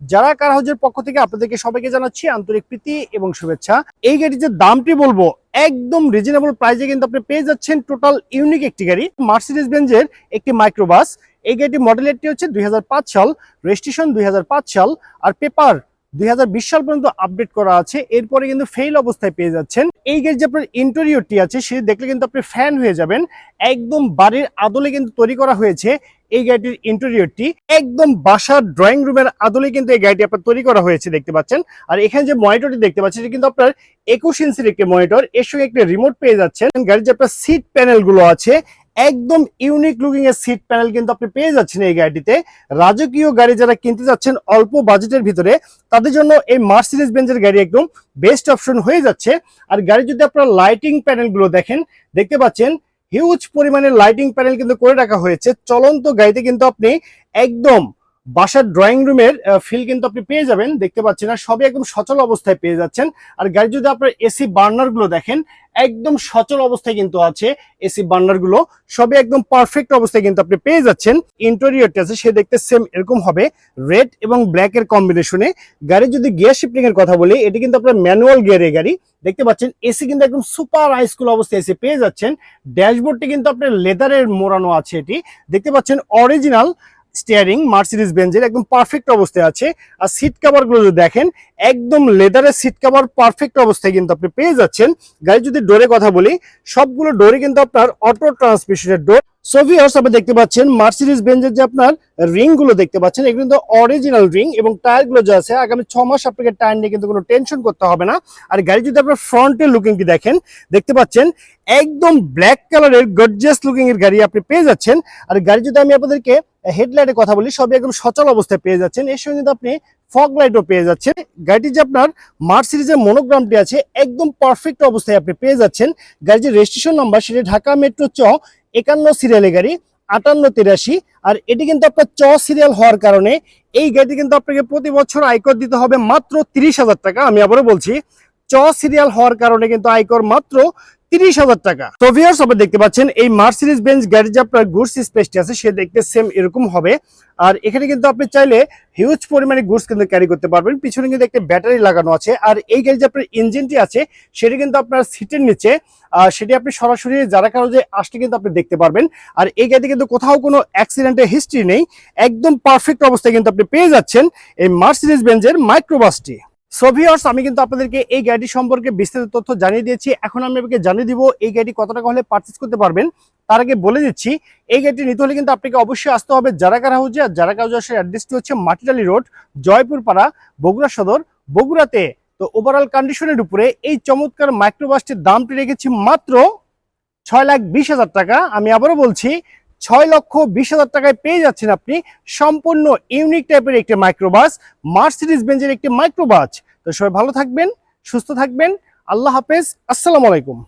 যারা কার হাউজের পক্ষ থেকে আপনাদেরকে সবাইকে জানাচ্ছি আন্তরিক প্রীতি এবং শুভেচ্ছা। এই গাড়ির যে দামটি বলব, একদম রিজনেবল প্রাইসে কিন্তু আপনি পেয়ে যাচ্ছেন টোটাল ইউনিক একটি গাড়ি মার্সিডিজ বেঞ্জের একটি মাইক্রোবাস এই গাড়িটি মডেলেরটি হচ্ছে দুই হাজার পাঁচ সাল রেজিস্ট্রেশন দুই হাজার পাঁচ সাল আর পেপার দুই হাজার বিশ সাল পর্যন্ত আপডেট করা আছে। এরপরে কিন্তু ফেল অবস্থায় পেয়ে যাচ্ছেন। এই গাড়ি যে আপনার ইন্টেরিয়রটি আছে, সেটি দেখলে কিন্তু আপনি ফ্যান হয়ে যাবেন। একদম বাড়ির আদলে কিন্তু তৈরি করা হয়েছে। এই গাড়িটির ইন্টেরিয়রটি একদম বাসার ড্রয়িং রুমের আদলে কিন্তু এই গাড়িটি আপনার তৈরি করা হয়েছে দেখতে পাচ্ছেন। আর এখানে যে মনিটরটি দেখতে পাচ্ছেন কিন্তু আপনার একুশ ইঞ্চির একটি মনিটর এর সঙ্গে একটি রিমোট পেয়ে যাচ্ছেন। গাড়ির যে আপনার সিট প্যানেলগুলো আছে, একদম ইউনিক লুকিং এর সিট প্যানেল কিন্তু আপনি পেয়ে যাচ্ছেন এই গাড়িটিতে। রাজকীয় গাড়ি যারা কিনতে যাচ্ছেন অল্প বাজেটের ভিতরে, তাদের জন্য এই মার্সিডিজ বেঞ্জের গাড়ি একদম বেস্ট অপশন হয়ে যাচ্ছে। আর গাড়ি যদি আপনার লাইটিং প্যানেলগুলো দেখেন, দেখতে পাচ্ছেন হিউজ পরিমাণে লাইটিং প্যানেল কিন্তু করে রাখা হয়েছে। চলন্ত গাড়িতে কিন্তু আপনি একদম বাসার ড্রয়িং রুমের ফিল কিন্তু আপনি পেয়ে যাবেন। দেখতে পাচ্ছেন আর সবই একদম সচল অবস্থায় পেয়ে যাচ্ছেন। আর গাড়ি যদি আপনার এসি বার্নারগুলো দেখেন, একদম সচল অবস্থায় কিন্তু আছে এসি বার্নারগুলো। সবই একদম পারফেক্ট অবস্থায় কিন্তু আপনি পেয়ে যাচ্ছেন। ইন্টেরিয়রটা আছে, সে দেখতে সেম এরকম হবে। রেড এবং ব্ল্যাক এর কম্বিনেশনে গাড়ির যদি গিয়ার শিফটিং এর কথা বলি, এটি কিন্তু আপনার ম্যানুয়াল গিয়ারের গাড়ি। দেখতে পাচ্ছেন এসি কিন্তু একদম সুপার হাইস্কুল অবস্থায় এসি পেয়ে যাচ্ছেন। ড্যাশবোর্ডটি কিন্তু আপনার লেদারের মোড়ানো আছে এটি। দেখতে পাচ্ছেন অরিজিনাল স্টিয়ারিং মার্সিডিস বেঞ্জের একদম পারফেক্ট অবস্থায় আছে। আর সিট কভারগুলো যদি দেখেন, একদম লেদারের সিট কাভার পারফেক্ট অবস্থায় কিন্তু আপনি পেয়ে যাচ্ছেন। গাড়ি যদি ডোরে কথা বলি, সবগুলো ডোরে কিন্তু আপনার অটো ট্রান্সমিশনের ডোর সোভিয়ার্স আপনি দেখতে পাচ্ছেন মার্সিডিজ বেঞ্জের যে আপনার রিংগুলো দেখতে পাচ্ছেন, এগুলো কিন্তু অরিজিনাল রিং এবং টায়ারগুলো যে আছে, আগামী ছ মাস আপনাকে টায়ার নিয়ে কিন্তু কোনো টেনশন করতে হবে না। আর গাড়ি যদি আপনার ফ্রন্টের লুকিংটি দেখেন, দেখতে পাচ্ছেন একদম ব্ল্যাক কালারের গর্জিয়াস লুকিং এর গাড়ি আপনি পেয়ে যাচ্ছেন। আর গাড়ি যদি আমি আপনাদেরকে হেডলাইটের কথা বলি, সবই একদম সচল অবস্থায় পেয়ে যাচ্ছেন। এর সঙ্গে কিন্তু আপনি ফগ লাইটও পেয়ে যাচ্ছেন। গাড়িটি যে আপনার মার্চ সিরিজের মনোগ্রামটি আছে, একদম পারফেক্ট অবস্থায় আপনি পেয়ে যাচ্ছেন। গাড়ির যে রেজিস্ট্রেশন নাম্বার সেটি ঢাকা মেট্রো চ একান্ন সিরিয়ালের গাড়ি, আটান্ন, তিরাশি। আর এটি কিন্তু আপনার চ সিরিয়াল হওয়ার কারণে এই গাড়িটি কিন্তু আপনাকে প্রতি বছর আয়কর দিতে হবে মাত্র তিরিশ হাজার টাকা। আমি আবারও বলছি, চ সিরিয়াল হওয়ার কারণে কিন্তু আয়কর মাত্র তিরিশ হাজার টাকা। তো ভিউয়ার্স আপনারা দেখতে পাচ্ছেন, এই মার্সিডিজ বেঞ্চ গাড়ির যে আপনার গুডস স্পেসটি আছে, সে দেখতে সেম এরকম হবে। আর এখানে কিন্তু আপনি চাইলে হিউজ পরিমাণে গুডস কিন্তু ক্যারি করতে পারবেন। পিছনে কিন্তু একটা ব্যাটারি লাগানো আছে। আর এই গাড়ির যে আপনার ইঞ্জিনটি আছে, সেটি কিন্তু আপনার সিটের নিচে। সেটি আপনি সরাসরি যারা কারও যে আসলে কিন্তু আপনি দেখতে পারবেন। আর এই গাড়িতে কিন্তু কোথাও কোনো অ্যাক্সিডেন্টের হিস্ট্রি নেই। একদম পারফেক্ট অবস্থায় কিন্তু আপনি পেয়ে যাচ্ছেন এই মার্সিডিজ বেঞ্জের মাইক্রোবাসটি সোভিয়ার্স আমি কিন্তু আপনাদেরকে এই গাড়িটি সম্পর্কে বিস্তারিত তথ্য জানিয়ে দিয়েছি। এখন আমি আপনাকে জানিয়ে দিব এই গাড়ি কত টাকা হলে পারচেস করতে পারবেন। তার আগে বলে দিচ্ছি, এই গাড়িটি নিতে হলে কিন্তু আপনাকে অবশ্যই আসতে হবে জারাকার হাউজে আর জারাকার হাউজের অ্যাড্রেসটি হচ্ছে মাটিটালি রোড জয়পুর পাড়া বগুড়া সদর, বগুড়াতে। তো ওভারঅল কন্ডিশনের উপরে এই চমৎকার মাইক্রোবাসটির দামটি রেখেছি মাত্র ছয় লাখ বিশ হাজার টাকা। আমি আবারও বলছি ছয় লক্ষ বিশ হাজার টাকায় পেয়ে যাচ্ছেন আপনি সম্পূর্ণ ইউনিক টাইপের একটি মাইক্রোবাস মার্সিডিস বেঞ্জের একটি মাইক্রোবাস তো সবাই ভালো থাকবেন, সুস্থ থাকবেন। আল্লাহ হাফেজ, আসসালামু আলাইকুম।